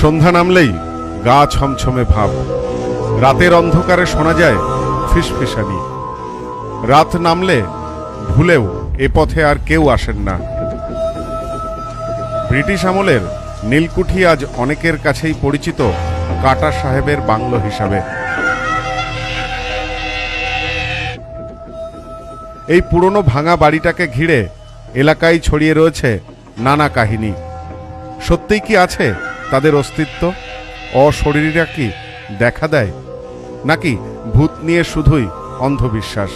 সন্ধ্যা নামলেই গা ছমছমে ভাব। রাতের অন্ধকারে শোনা যায় ফিসফিসানি। রাত নামলে ভুলেও এ পথে আর কেউ আসেন না। ব্রিটিশ আমলের নীলকুঠি আজ অনেকের কাছেই পরিচিত কাটা সাহেবের বাংলো হিসাবে। এই পুরনো ভাঙা বাড়িটাকে ঘিরে এলাকায় ছড়িয়ে রয়েছে নানা কাহিনী। সত্যিই কি আছে তাদের অস্তিত্ব? অশরীরীরা কি দেখা দেয়? নাকি ভূত নিয়ে শুধুই অন্ধবিশ্বাস?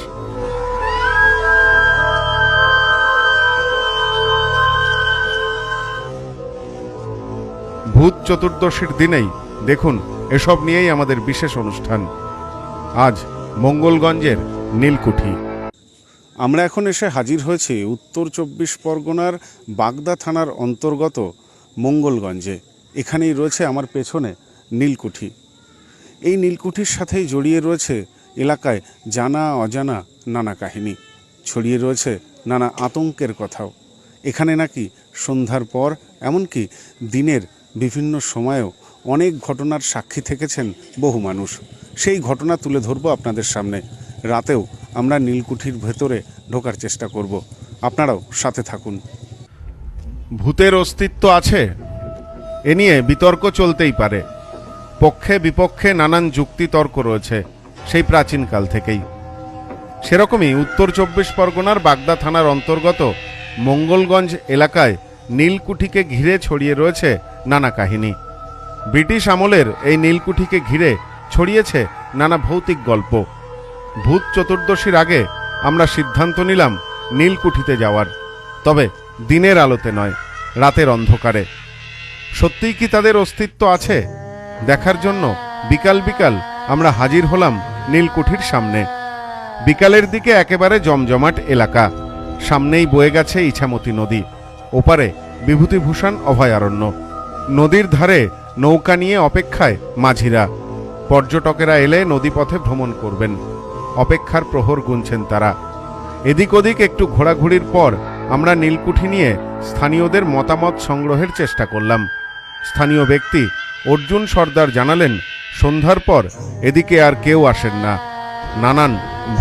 ভূত চতুর্দশীর দিনেই দেখুন এসব নিয়েই আমাদের বিশেষ অনুষ্ঠান। আজ মঙ্গলগঞ্জের নীলকুঠি। আমরা এখন এসে হাজির হয়েছি উত্তর চব্বিশ পরগনার বাগদা থানার অন্তর্গত মঙ্গলগঞ্জে। এখানেই রয়েছে আমার পেছনে নীলকুঠি। এই নীলকুঠির সাথেই জড়িয়ে রয়েছে এলাকায় জানা অজানা নানা কাহিনী। ছড়িয়ে রয়েছে নানা আতঙ্কের কথাও। এখানে নাকি সন্ধ্যার পর, এমনকি দিনের বিভিন্ন সময়েও অনেক ঘটনার সাক্ষী থেকেছেন বহু মানুষ। সেই ঘটনা তুলে ধরবো আপনাদের সামনে। রাতেও আমরা নীলকুঠির ভেতরে ঢোকার চেষ্টা করব। আপনারাও সাথে থাকুন। ভূতের অস্তিত্ব আছে? এ নিয়ে বিতর্ক চলতেই পারে। পক্ষে বিপক্ষে নানান যুক্তিতর্ক রয়েছে সেই প্রাচীনকাল থেকেই। সেরকমই উত্তর চব্বিশ পরগনার বাগদা থানার অন্তর্গত মঙ্গলগঞ্জ এলাকায় নীলকুঠিকে ঘিরে ছড়িয়ে রয়েছে নানা কাহিনী। ব্রিটিশ আমলের এই নীলকুঠিকে ঘিরে ছড়িয়েছে নানা ভৌতিক গল্প। ভূত চতুর্দশীর আগে আমরা সিদ্ধান্ত নিলাম নীলকুঠিতে যাওয়ার। তবে দিনের আলোতে নয়, রাতের অন্ধকারে। সত্যিই কি তাদের অস্তিত্ব আছে? দেখার জন্য বিকাল বিকাল আমরা হাজির হলাম নীলকুঠির সামনে। বিকালের দিকে একেবারে জমজমাট এলাকা। সামনেই বয়ে গেছে ইছামতি নদী। ওপারে বিভূতিভূষণ অভয়ারণ্য। নদীর ধারে নৌকা নিয়ে অপেক্ষায় মাঝিরা। পর্যটকেরা এলে নদীপথে ভ্রমণ করবেন। অপেক্ষার প্রহর গুনছেন তারা। এদিক ওদিক একটু ঘোরাঘুরির পর আমরা নীলকুঠি নিয়ে স্থানীয়দের মতামত সংগ্রহের চেষ্টা করলাম। স্থানীয় ব্যক্তি অর্জুন সর্দার জানালেন, সন্ধ্যার পর এদিকে আর কেউ আসেন না। নানান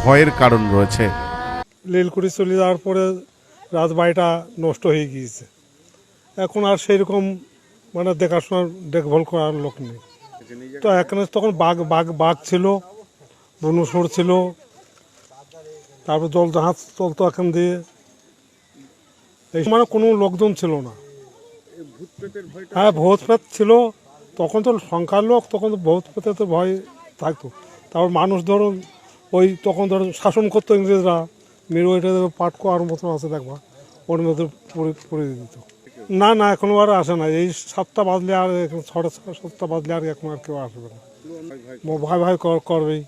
ভয়ের কারণ রয়েছে। লীলকুড়ি চলে যাওয়ার পরে রাত বাড়িটা নষ্ট হয়ে গিয়েছে। এখন আর সেই রকম মানে দেখাশোনার দেখভাল করার লোক নেই। তো এখানে তখন বাঘ বাঘ বাঘ ছিল বনুসর ছিল, তারপর জল জাহাজ চলতো এখান দিয়ে। এই মানে কোনো লোকজন ছিল না। হ্যাঁ ভূত প্রেত ছিল তখন তো সংখ্যার লোক তখন তো ভূত প্রেতে তো ভয় থাকতো। তারপর মানুষ ধরুন ওই তখন ধরো শাসন করতো ইংরেজরা মেরু ওইটা পাঠ করার মতন আছে দেখবা ওর মধ্যে পড়ে দিত। না না এখন আর আসে না এই সাতটা বাজলে আর ছটা সাতটা বাজলে আর এখন আর কেউ আসবে না। ভয় ভয় কর- করবেই।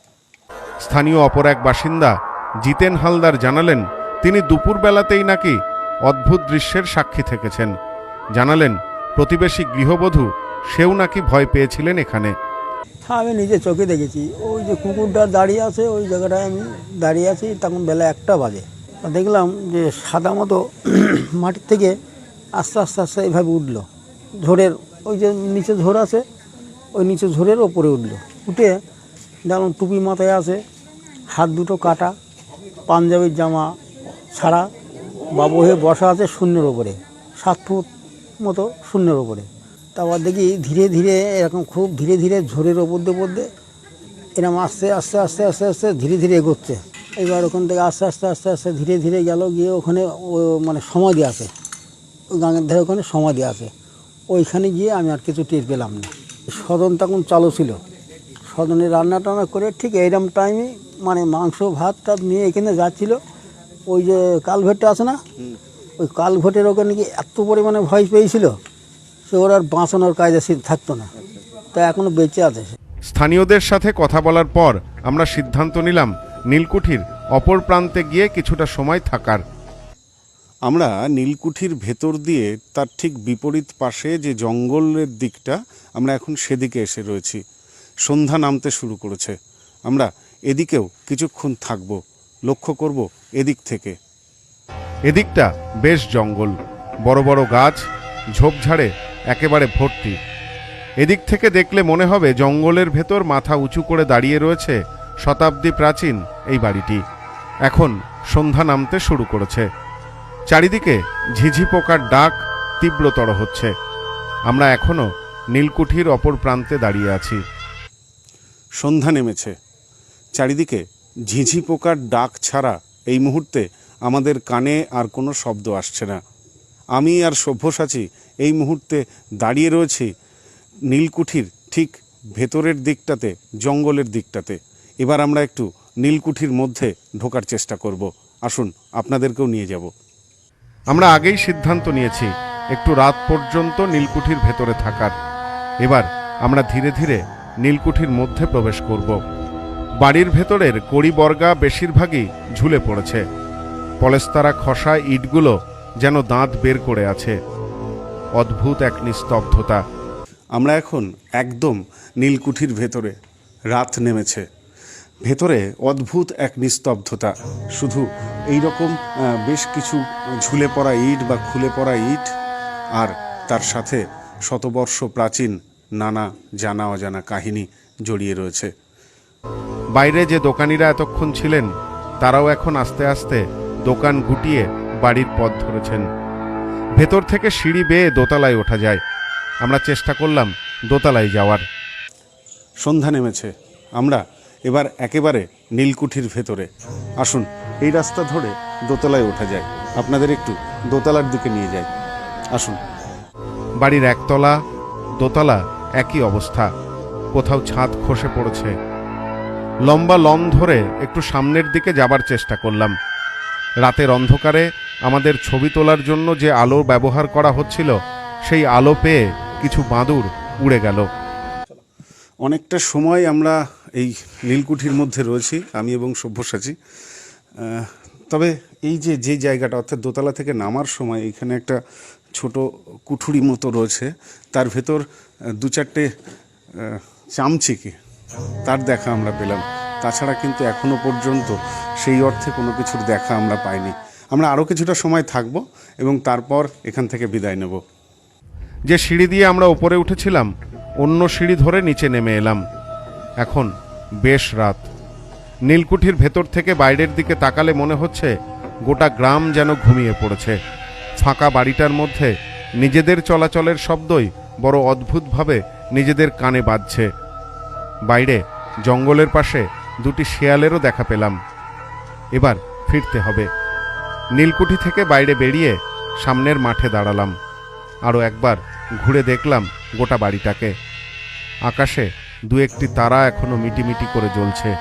স্থানীয় অপর এক বাসিন্দা জিতেন হালদার জানালেন তিনি দুপুর বেলাতেই নাকি অদ্ভুত দৃশ্যের সাক্ষী থেকেছেন। জানালেন, প্রতিবেশী গৃহবধূ সেও নাকি ভয় পেয়েছিলেন এখানে। হ্যাঁ আমি নিজে চোখে দেখেছি। ওই যে কুকুরটা দাঁড়িয়ে আছে, ওই জায়গাটায় আমি দাঁড়িয়ে আছি, তখন বেলা একটা বাজে। দেখলাম যে সাদা মতো মাটির থেকে আস্তে আস্তে আস্তে এভাবে উঠল। ঝোরের, ওই যে নিচে ঝোর আছে, ওই নিচে ঝোরের ওপরে উঠল। উঠে যেমন টুপি মাথায় আছে, হাত দুটো কাটা, পাঞ্জাবির জামা ছাড়া, বাবু হয়ে বসা আছে শূন্যের ওপরে, সাত ফুট মতো শূন্যের ওপরে তারপর দেখি ধীরে ধীরে এরকম খুব ধীরে ধীরে ঝোরের ওপর দিয়ে দিয়ে এরকম আস্তে আস্তে আস্তে আস্তে আস্তে ধীরে ধীরে এগোচ্ছে। এবার ওখান থেকে আস্তে আস্তে আস্তে আস্তে ধীরে ধীরে গেল, গিয়ে ওখানে মানে সমাধি আছে। ওই গাঙের ধারে ওখানে সমাধি আছে। ওইখানে গিয়ে আমি আর কিছু টের পেলাম না। সদন তখন চালু ছিল। সদনে রান্না টান্না করে ঠিক এইরকম টাইমে মানে মাংস ভাত টাত নিয়ে এখানে যাচ্ছিল। ওই যে কালভেটটা আছে না? ওই কালভেটের ওখানে কি এত পরিমাণে ভয় পেয়েছিল সে ওর আর বাঁচানোর কায়দা থাকতো না। তা এখনও বেঁচে আছে স্থানীয়দের সাথে কথা বলার পর আমরা সিদ্ধান্ত নিলাম নীলকুঠির অপর প্রান্তে গিয়ে কিছুটা সময় থাকার। আমরা নীলকুঠির ভেতর দিয়ে তার ঠিক বিপরীত পাশে যে জঙ্গলের দিকটা আমরা এখন সেদিকে এসে রয়েছি। সন্ধ্যা নামতে শুরু করেছে। আমরা এদিকেও কিছুক্ষণ থাকব লক্ষ্য করব এদিক থেকে। এদিকটা বেশ জঙ্গল, বড় বড় গাছ ঝোপঝাড়ে একেবারে ভর্তি। এদিক থেকে দেখলে মনে হবে জঙ্গলের ভেতর মাথা উঁচু করে দাঁড়িয়ে রয়েছে শতাব্দী প্রাচীন এই বাড়িটি। এখন সন্ধ্যা নামতে শুরু করেছে। চারিদিকে ঝিঝি পোকার ডাক তীব্রতর হচ্ছে। আমরা এখনও নীলকুঠির অপর প্রান্তে দাঁড়িয়ে আছি। সন্ধ্যা নেমেছে। চারিদিকে ঝিঝি পোকার ডাক ছাড়া এই মুহূর্তে আমাদের কানে আর কোনো শব্দ আসছে না। আমি আর সভ্যসাচী এই মুহূর্তে দাঁড়িয়ে রয়েছি নীলকুঠির ঠিক ভেতরের দিকটাতে, জঙ্গলের দিকটাতে। এবার আমরা একটু নীলকুঠির মধ্যে ঢোকার চেষ্টা করব। আসুন, আপনাদেরকেও নিয়ে যাব। আমরা আগেই সিদ্ধান্ত নিয়েছি, একটু রাত পর্যন্ত নীলকুঠির ভেতরে থাকার। এবার আমরা ধীরে ধীরে নীলকুঠির মধ্যে প্রবেশ করব। বাড়ির ভেতরের কড়ি বর্গা বেশিরভাগই ঝুলে পড়েছে। পলেস্তারা খসা ইটগুলো যেন দাঁত বের করে আছে। অদ্ভুত এক নিস্তব্ধতা। আমরা এখন একদম নীলকুঠির ভেতরে রাত নেমেছে। ভেতরে অদ্ভুত এক নিস্তব্ধতা। শুধু এই রকম বেশ কিছু ঝুলে পড়া ইট বা খুলে পড়া ইট আর তার সাথে শতবর্ষ প্রাচীন নানা জানা অজানা কাহিনী জড়িয়ে রয়েছে। বাইরে যে দোকানিরা এতক্ষণ ছিলেন তারাও এখন আস্তে আস্তে দোকান গুটিয়ে বাড়ির পথ ধরেছেন। ভেতর থেকে সিঁড়ি বেয়ে দোতলায় ওঠা যায়। আমরা চেষ্টা করলাম দোতলায় যাওয়ার। সন্ধ্যা নেমেছে। আমরা এবার একেবারে নীলকুঠির ভেতরে। আসুন এই রাস্তা ধরে দোতলায় ওঠা যায়। আপনাদের একটু দোতলার দিকে নিয়ে যাই। আসুন। বাড়ির একতলা দোতলা একই অবস্থা। কোথাও ছাদ খসে পড়েছে। লম্বা লম ধরে একটু সামনের দিকে যাবার চেষ্টা করলাম। রাতের অন্ধকারে আমাদের ছবি তোলার জন্য যে আলো ব্যবহার করা হচ্ছিল, সেই আলো পেয়ে কিছু বাঁদুর উড়ে গেল। অনেকটা সময় আমরা এই নীলকুঠির মধ্যে রয়েছি, আমি এবং সভ্যসাচী তবে এই যে যে জায়গাটা, অর্থাৎ দোতলা থেকে নামার সময় এখানে একটা ছোট কুঠুরি মতো রয়েছে, তার ভেতর দু চারটে চামচিকে, তার দেখা আমরা পেলাম। তাছাড়া কিন্তু এখনও পর্যন্ত সেই অর্থে কোনো কিছুর দেখা আমরা পাইনি। আমরা আরও কিছুটা সময় থাকব এবং তারপর এখান থেকে বিদায় নেব। যে সিঁড়ি দিয়ে আমরা ওপরে উঠেছিলাম, অন্য সিঁড়ি ধরে নিচে নেমে এলাম। এখন বেশ রাত। নীলকুঠির ভেতর থেকে বাইরের দিকে তাকালে মনে হচ্ছে গোটা গ্রাম যেন ঘুমিয়ে পড়েছে। ফাঁকা বাড়িটার মধ্যে নিজেদের চলাচলের শব্দই বড় অদ্ভুতভাবে নিজেদের কানে বাজছে। বাইরে জঙ্গলের পাশে দুটি শেয়ালেরও দেখা পেলাম। এবার ফিরতে হবে। নীলকুঠি থেকে বাইরে বেরিয়ে সামনের মাঠে দাঁড়ালাম। আরও একবার ঘুরে দেখলাম গোটা বাড়িটাকে। আকাশে দু একটি তারা এখনও মিটিমিটি করে জ্বলছে।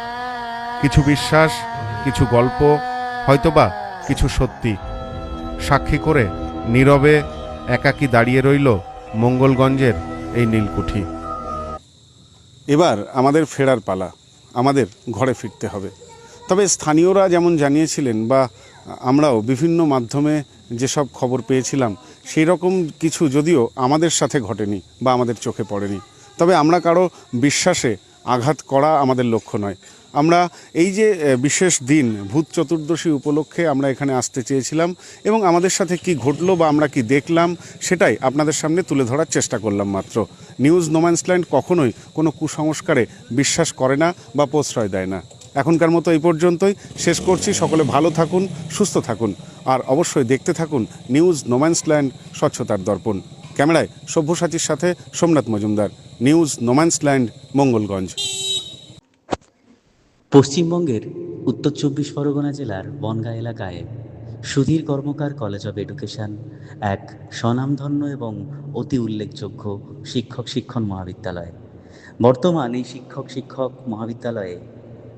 কিছু বিশ্বাস, কিছু গল্প, হয়তোবা কিছু সত্যি। সাক্ষী করে নীরবে, একাকী দাঁড়িয়ে রইল মঙ্গলগঞ্জের এই নীলকুঠি। এবার আমাদের ফেরার পালা। আমাদের ঘরে ফিরতে হবে। তবে স্থানীয়রা যেমন জানিয়েছিলেন বা আমরাও বিভিন্ন মাধ্যমে যেসব খবর পেয়েছিলাম, সেই রকম কিছু যদিও আমাদের সাথে ঘটেনি বা আমাদের চোখে পড়েনি। তবে আমরা কারও বিশ্বাসে আঘাত করা আমাদের লক্ষ্য নয়। আমরা এই যে বিশেষ দিন, ভূত চতুর্দশী উপলক্ষে আমরা এখানে আসতে চেয়েছিলাম এবং আমাদের সাথে কি ঘটলো বা আমরা কি দেখলাম, সেটাই আপনাদের সামনে তুলে ধরার চেষ্টা করলাম মাত্র। নিউজ নোম্যান্সল্যান্ড কখনোই কোনো কুসংস্কারে বিশ্বাস করে না বা প্রশ্রয় দেয় না। এখনকার মতো এই পর্যন্তই। শেষ করছি। সকলে ভালো থাকুন, সুস্থ থাকুন। আর অবশ্যই দেখতে থাকুন নিউজ নোম্যান্সল্যান্ড স্বচ্ছতার দর্পণ। ক্যামেরায় সভ্যসাচীর সাথে Somnath Majumdar. News no man's land Mangalganj. পশ্চিমবঙ্গের উত্তর চব্বিশ পরগনা জেলার বনগাঁ এলাকায় Sudhir Karmakar college of education এক স্বনামধন্য এবং অতি উল্লেখযোগ্য শিক্ষক শিক্ষণ মহাবিদ্যালয়। বর্তমান এই শিক্ষক শিক্ষক মহাবিদ্যালয়ে